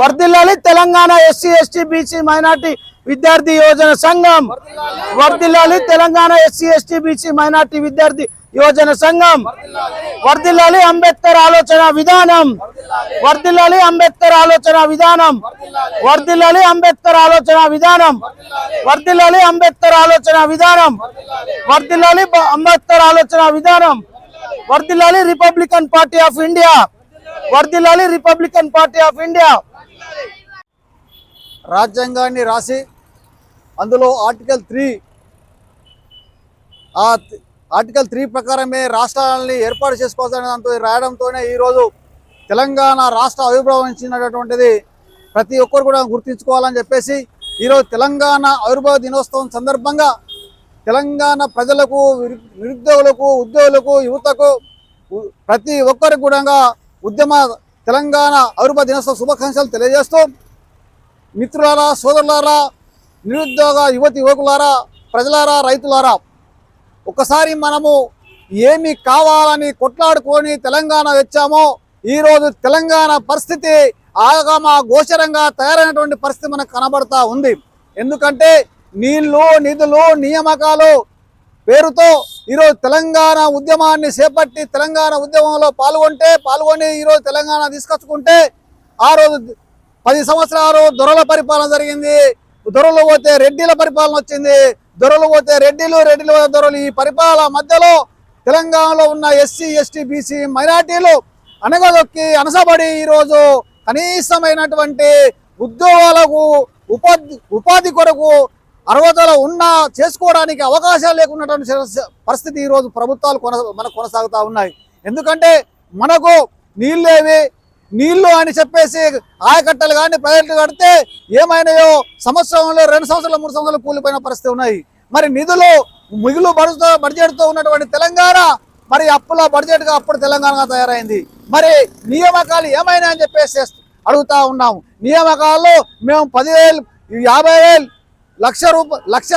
వర్దిల్లాలి Telangana SC ST BC minority విద్యార్థి యోజన సంఘం. వర్ధిల్లాలి Telangana SC ST BC minority విద్యార్థి యోజన సంఘం. వర్దిల్లాలి అంబేద్కర్ ఆలోచన విధానం. వర్ధిల్లాలి అంబేద్కర్ ఆలోచన విధానం. వర్దిల్లాలి అంబేద్కర్ ఆలోచన విధానం. వర్ధిల్లాలి అంబేద్కర్ ఆలోచన విధానం. వర్దిల్లాలి అంబేద్కర్ ఆలోచన విధానం. వర్దిల్లాలి రిపబ్లికన్ పార్టీ ఆఫ్ ఇండియా. వర్దిల్లాలి రిపబ్లికన్ పార్టీ ఆఫ్ ఇండియా. రాజ్యాంగాన్ని రాసి అందులో ఆర్టికల్ త్రీ ఆ ఆర్టికల్ త్రీ ప్రకారమే రాష్ట్రాలని ఏర్పాటు చేసుకోవాల్సిన దాంతో రాయడంతోనే ఈరోజు తెలంగాణ రాష్ట్ర ఆవిర్భావించినటువంటిది ప్రతి ఒక్కరు కూడా గుర్తించుకోవాలని చెప్పేసి ఈరోజు తెలంగాణ ఆవిర్భావ దినోత్సవం సందర్భంగా తెలంగాణ ప్రజలకు నిరుద్యోగులకు ఉద్యోగులకు యువతకు ప్రతి ఒక్కరికి కూడా ఉద్యమ తెలంగాణ ఆవిర్భావ దినోత్సవ శుభాకాంక్షలు తెలియజేస్తూ మిత్రులారా సోదరులారా నిరుద్యోగ యువతి యువకులారా ప్రజలారా రైతులారా ఒకసారి మనము ఏమి కావాలని కొట్లాడుకొని తెలంగాణ వచ్చామో ఈరోజు తెలంగాణ పరిస్థితి ఆగమ గోచరంగా తయారైనటువంటి పరిస్థితి మనకు కనబడతా ఉంది. ఎందుకంటే నీళ్ళు నిధులు నియామకాలు పేరుతో ఈరోజు తెలంగాణ ఉద్యమాన్ని చేపట్టి తెలంగాణ ఉద్యమంలో పాల్గొంటే పాల్గొని ఈరోజు తెలంగాణ తీసుకొచ్చుకుంటే ఆ రోజు పది సంవత్సరాలు దొరల పరిపాలన జరిగింది. దొరలు పోతే రెడ్డిల పరిపాలన వచ్చింది. దొరలు పోతే రెడ్డిలు రెడ్డిలు దొరలు. ఈ పరిపాలన మధ్యలో తెలంగాణలో ఉన్న ఎస్సీ ఎస్టీ బీసీ మైనార్టీలు అనగదొక్కి అనసబడి ఈరోజు కనీసమైనటువంటి ఉద్యోగాలకు ఉపాధి ఉపాధి కొరకు అర్హతలు ఉన్నా చేసుకోవడానికి అవకాశాలు లేకున్నటువంటి పరిస్థితి ఈరోజు ప్రభుత్వాలు కొన మనకు కొనసాగుతూ ఉన్నాయి. ఎందుకంటే మనకు నీళ్ళేవి నీళ్ళు అని చెప్పేసి ఆయకట్టలు కానీ ప్రాజెక్టులు కడితే ఏమైనాయో సంవత్సరంలో రెండు సంవత్సరాలు మూడు సంవత్సరాలు కూలిపోయిన పరిస్థితి ఉన్నాయి. మరి నిధులు మిగులు బడ్జెట్తో బడ్జెట్తో ఉన్నటువంటి తెలంగాణ మరి అప్పుల బడ్జెట్గా అప్పుడు తెలంగాణగా తయారైంది. మరి నియామకాలు ఏమైనా అని చెప్పేసి అడుగుతా ఉన్నాము. నియామకాల్లో మేము పదివేలు యాభై వేలు లక్ష రూప లక్ష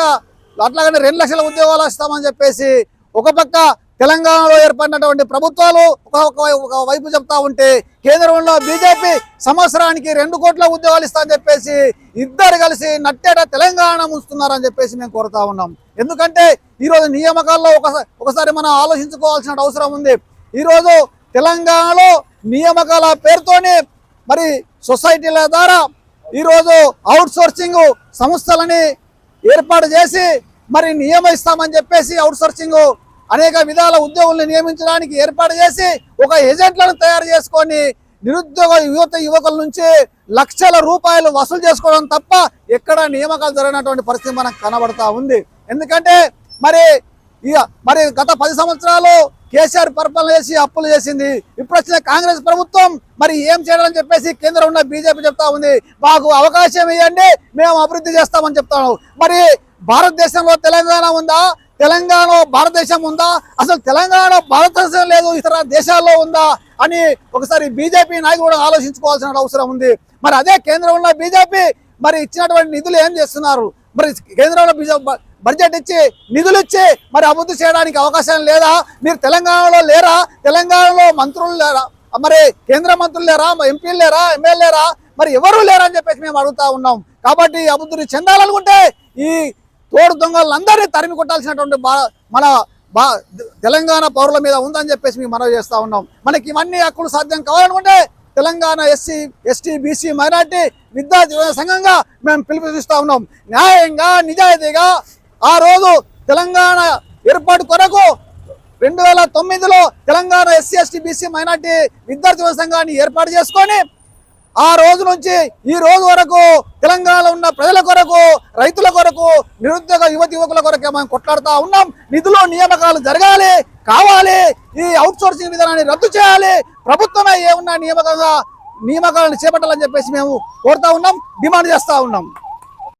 అట్లాగనే రెండు లక్షల ఉద్యోగాలు ఇస్తామని చెప్పేసి ఒక పక్క తెలంగాణలో ఏర్పడినటువంటి ప్రభుత్వాలు ఒక ఒక వైపు చెప్తా ఉంటే కేంద్రంలో బీజేపీ సంవత్సరానికి రెండు కోట్ల ఉద్యోగాలు ఇస్తా అని చెప్పేసి ఇద్దరు కలిసి నట్టేట తెలంగాణ ముంచుతున్నారని చెప్పేసి మేము కోరుతా ఉన్నాం. ఎందుకంటే ఈరోజు నియామకాల్లో ఒకసారి ఒకసారి మనం ఆలోచించుకోవాల్సిన అవసరం ఉంది. ఈరోజు తెలంగాణలో నియామకాల పేరుతోనే మరి సొసైటీల ద్వారా ఈరోజు అవుట్ సోర్సింగ్ సంస్థలని ఏర్పాటు చేసి మరి నియమిస్తామని చెప్పేసి అవుట్ సోర్సింగ్ అనేక విధాల ఉద్యోగులను నియమించడానికి ఏర్పాటు చేసి ఒక ఏజెంట్లను తయారు చేసుకొని నిరుద్యోగ యువత యువకుల నుంచి లక్షల రూపాయలు వసూలు చేసుకోవడం తప్ప ఎక్కడ నియామకాలు జరిగినటువంటి పరిస్థితి మనకు కనబడతా ఉంది. ఎందుకంటే మరి ఇక మరి గత పది సంవత్సరాలు కేసీఆర్ పరిపాలన చేసి అప్పులు చేసింది. ఇప్పుడు వచ్చిన కాంగ్రెస్ ప్రభుత్వం మరి ఏం చేయాలని చెప్పేసి కేంద్రం ఉన్న బీజేపీ చెప్తా ఉంది. మాకు అవకాశం ఇవ్వండి మేము అభివృద్ధి చేస్తామని చెప్తాను. మరి భారతదేశంలో తెలంగాణ ఉందా? తెలంగాణ భారతదేశం ఉందా? అసలు తెలంగాణ భారతదేశం లేదు ఇతర దేశాల్లో ఉందా అని ఒకసారి బీజేపీ నాయకులు కూడా ఆలోచించుకోవాల్సిన అవసరం ఉంది. మరి అదే కేంద్రంలో బీజేపీ మరి ఇచ్చినటువంటి నిధులు ఏం చేస్తున్నారు? మరి కేంద్రంలో బీజేపీ బడ్జెట్ ఇచ్చి నిధులు ఇచ్చి మరి అభివృద్ధి చేయడానికి అవకాశం లేదా? మీరు తెలంగాణలో లేరా? తెలంగాణలో మంత్రులు లేరా? మరి కేంద్ర మంత్రులు లేరా? ఎంపీలు లేరా? ఎమ్మెల్యేరా మరి ఎవరు లేరా అని చెప్పేసి మేము అడుగుతా ఉన్నాం. కాబట్టి అభివృద్ధి చెందాలనుకుంటే ఈ తోడు దొంగలందరినీ తరిమి కొట్టాల్సినటువంటి మన బా తెలంగాణ పౌరుల మీద ఉందని చెప్పేసి మేము మనవి చేస్తూ ఉన్నాం. మనకి ఇవన్నీ హక్కులు సాధ్యం కావాలనుకుంటే Telangana SC ST BC minority విద్యార్థి సంఘంగా మేము పిలుపునిస్తూ ఉన్నాం. న్యాయంగా నిజాయితీగా ఆ రోజు తెలంగాణ ఏర్పాటు కొరకు రెండు వేల తొమ్మిదిలో Telangana SC ST BC minority విద్యార్థి సంఘాన్ని ఏర్పాటు చేసుకొని ఆ రోజు నుంచి ఈ రోజు వరకు తెలంగాణలో ఉన్న ప్రజల కొరకు రైతుల కొరకు నిరుద్యోగ యువతి యువకుల కొరకే మనం కొట్లాడుతా ఉన్నాం. నిధులు నియామకాలు జరగాలి కావాలి. ఈ అవుట్సోర్సింగ్ విధానాన్ని రద్దు చేయాలి. ప్రభుత్వమే ఏమున్నా నియామకంగా నియామకాలను చేపట్టాలని చెప్పేసి మేము కోరుతా ఉన్నాం డిమాండ్ చేస్తూ ఉన్నాం.